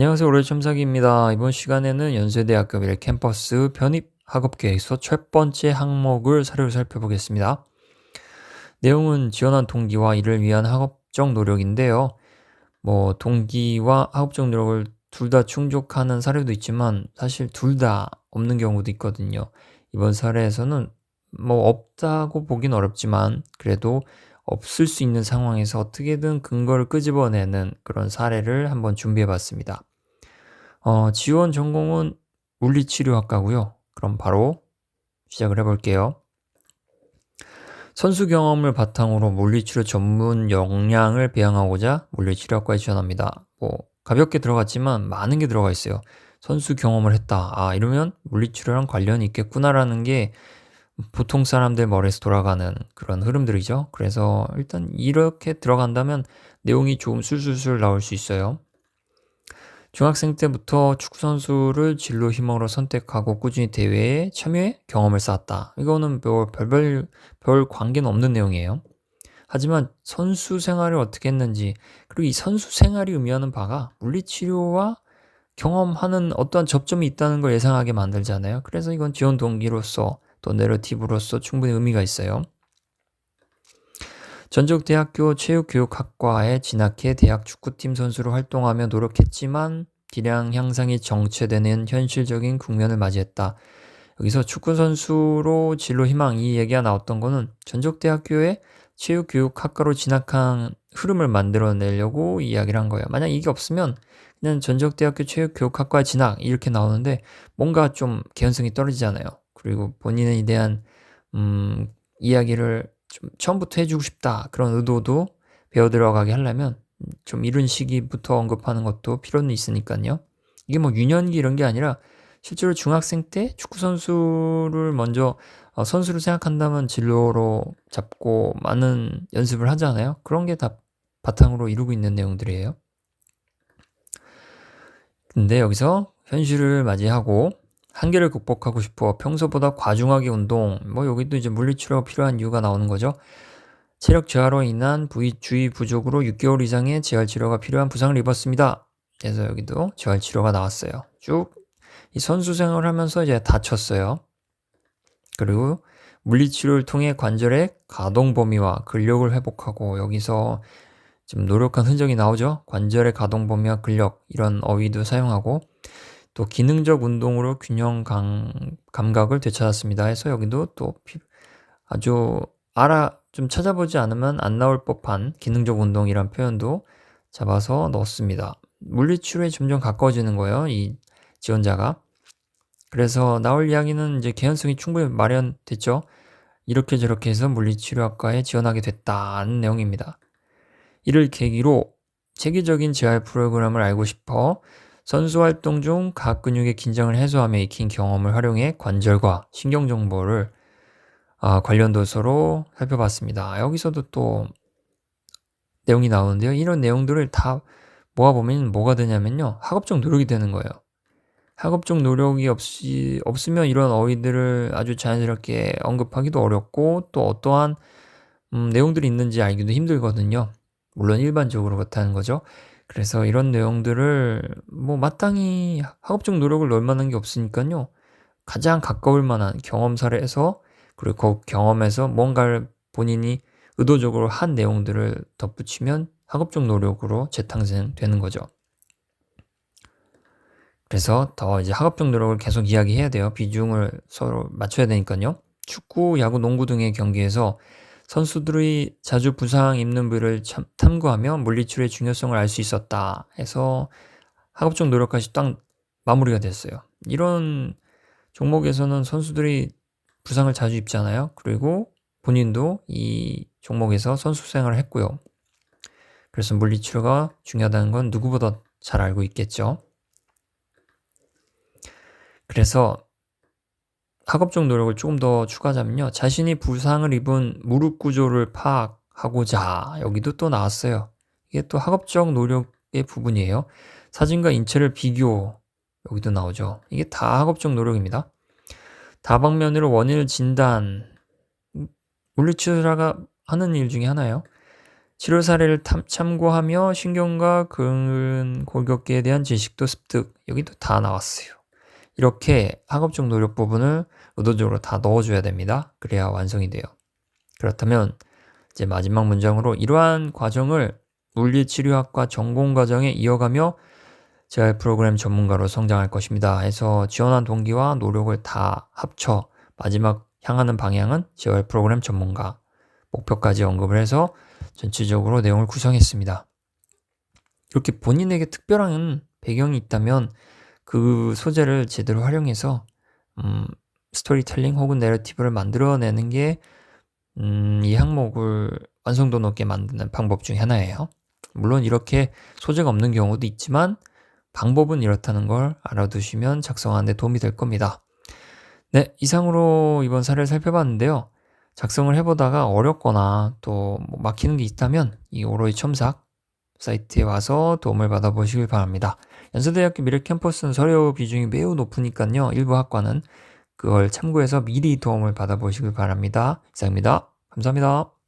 안녕하세요. 올해 첨삭입니다. 이번 시간에는 연세대학교 미래 캠퍼스 편입 학업 계획서 첫 번째 항목을 사료를 살펴보겠습니다. 내용은 지원한 동기와 이를 위한 학업적 노력인데요. 뭐 동기와 학업적 노력을 둘 다 충족하는 사례도 있지만 사실 둘 다 없는 경우도 있거든요. 이번 사례에서는 뭐 없다고 보긴 어렵지만 그래도 없을 수 있는 상황에서 어떻게든 근거를 끄집어내는 그런 사례를 한번 준비해 봤습니다. 어, 지원 전공은 물리치료학과고요. 그럼 바로 시작을 해볼게요. 선수 경험을 바탕으로 물리치료 전문 역량을 배양하고자 물리치료학과에 지원합니다. 뭐 가볍게 들어갔지만 많은 게 들어가 있어요. 선수 경험을 했다. 아, 이러면 물리치료랑 관련이 있겠구나라는 게 보통 사람들 머리에서 돌아가는 그런 흐름들이죠. 그래서 일단 이렇게 들어간다면 내용이 좀 술술술 나올 수 있어요. 중학생 때부터 축구선수를 진로 희망으로 선택하고 꾸준히 대회에 참여해 경험을 쌓았다. 이거는 별, 별, 별 관계는 없는 내용이에요. 하지만 선수 생활을 어떻게 했는지, 그리고 이 선수 생활이 의미하는 바가 물리치료와 경험하는 어떠한 접점이 있다는 걸 예상하게 만들잖아요. 그래서 이건 지원 동기로서 또 내러티브로서 충분히 의미가 있어요. 전적대학교 체육교육학과에 진학해 대학 축구팀 선수로 활동하며 노력했지만 기량 향상이 정체되는 현실적인 국면을 맞이했다. 여기서 축구 선수로 진로 희망 이 얘기가 나왔던 거는 전적대학교에 체육교육학과로 진학한 흐름을 만들어내려고 이야기를 한 거예요. 만약 이게 없으면 그냥 전적대학교 체육교육학과에 진학 이렇게 나오는데 뭔가 좀 개연성이 떨어지잖아요. 그리고 본인에 대한 음, 이야기를 좀 처음부터 해주고 싶다 그런 의도도 배워 들어가게 하려면 좀 이런 시기부터 언급하는 것도 필요는 있으니까요. 이게 뭐 유년기 이런 게 아니라 실제로 중학생 때 축구 선수를 먼저 어, 선수를 생각한다면 진로로 잡고 많은 연습을 하잖아요. 그런 게 다 바탕으로 이루고 있는 내용들이에요. 근데 여기서 현실을 맞이하고 한계를 극복하고 싶어 평소보다 과중하게 운동, 뭐 여기도 이제 물리치료 필요한 이유가 나오는 거죠. 체력 저하로 인한 부위 주의 부족으로 6개월 이상의 재활 치료가 필요한 부상을 입었습니다. 그래서 여기도 재활 치료가 나왔어요. 쭉 이 선수 생활을 하면서 이제 다쳤어요. 그리고 물리치료를 통해 관절의 가동 범위와 근력을 회복하고 여기서 좀 노력한 흔적이 나오죠. 관절의 가동 범위와 근력 이런 어휘도 사용하고 또 기능적 운동으로 균형 감, 감각을 되찾았습니다. 해서 여기도 또 아주 알아 좀 찾아보지 않으면 안 나올 법한 기능적 운동이란 표현도 잡아서 넣었습니다. 물리치료에 점점 가까워지는 거예요. 이 지원자가. 그래서 나올 이야기는 이제 개연성이 충분히 마련됐죠. 이렇게 저렇게 해서 물리치료학과에 지원하게 됐다는 내용입니다. 이를 계기로 체계적인 재활 프로그램을 알고 싶어 선수 활동 중 각 근육의 긴장을 해소하며 익힌 경험을 활용해 관절과 신경 정보를 아, 관련 도서로 살펴봤습니다. 여기서도 또 내용이 나오는데요. 이런 내용들을 다 모아보면 뭐가 되냐면요. 학업적 노력이 되는 거예요. 학업적 노력이 없이, 없으면 이런 어휘들을 아주 자연스럽게 언급하기도 어렵고 또 어떠한 음, 내용들이 있는지 알기도 힘들거든요. 물론 일반적으로 그렇다는 거죠. 그래서 이런 내용들을 뭐 마땅히 학업적 노력을 넣을 만한 게 없으니까요. 가장 가까울 만한 경험 사례에서 그리고 그 경험에서 뭔가를 본인이 의도적으로 한 내용들을 덧붙이면 학업적 노력으로 재탄생되는 거죠. 그래서 더 이제 학업적 노력을 계속 이야기해야 돼요. 비중을 서로 맞춰야 되니까요. 축구, 야구, 농구 등의 경기에서 선수들이 자주 부상 입는 부위를 탐구하며 물리치료의 중요성을 알 수 있었다 해서 학업적 노력까지 딱 마무리가 됐어요. 이런 종목에서는 선수들이 부상을 자주 입잖아요. 그리고 본인도 이 종목에서 선수 생활을 했고요. 그래서 물리치료가 중요하다는 건 누구보다 잘 알고 있겠죠. 그래서 학업적 노력을 조금 더 추가하자면요. 자신이 부상을 입은 무릎 구조를 파악하고자 여기도 또 나왔어요. 이게 또 학업적 노력의 부분이에요. 사진과 인체를 비교 여기도 나오죠. 이게 다 학업적 노력입니다. 다방면으로 원인을 진단 물리치료가 하는 일 중에 하나예요. 치료 사례를 탐- 참고하며 신경과 근골격계에 대한 지식도 습득 여기도 다 나왔어요. 이렇게 학업적 노력 부분을 의도적으로 다 넣어줘야 됩니다. 그래야 완성이 돼요. 그렇다면 이제 마지막 문장으로 이러한 과정을 물리치료학과 전공 과정에 이어가며 재활 프로그램 전문가로 성장할 것입니다. 해서 지원한 동기와 노력을 다 합쳐 마지막 향하는 방향은 재활 프로그램 전문가 목표까지 언급을 해서 전체적으로 내용을 구성했습니다. 이렇게 본인에게 특별한 배경이 있다면 그 소재를 제대로 활용해서 음, 스토리텔링 혹은 내러티브를 만들어내는 게 음, 이 항목을 완성도 높게 만드는 방법 중 하나예요. 물론 이렇게 소재가 없는 경우도 있지만 방법은 이렇다는 걸 알아두시면 작성하는 데 도움이 될 겁니다. 네, 이상으로 이번 사례를 살펴봤는데요. 작성을 해보다가 어렵거나 또뭐 막히는 게 있다면 이 오로이 첨삭 사이트에 와서 도움을 받아보시길 바랍니다. 연세대학교 미래 캠퍼스는 서류 비중이 매우 높으니까요. 일부 학과는 그걸 참고해서 미리 도움을 받아보시길 바랍니다. 이상입니다. 감사합니다.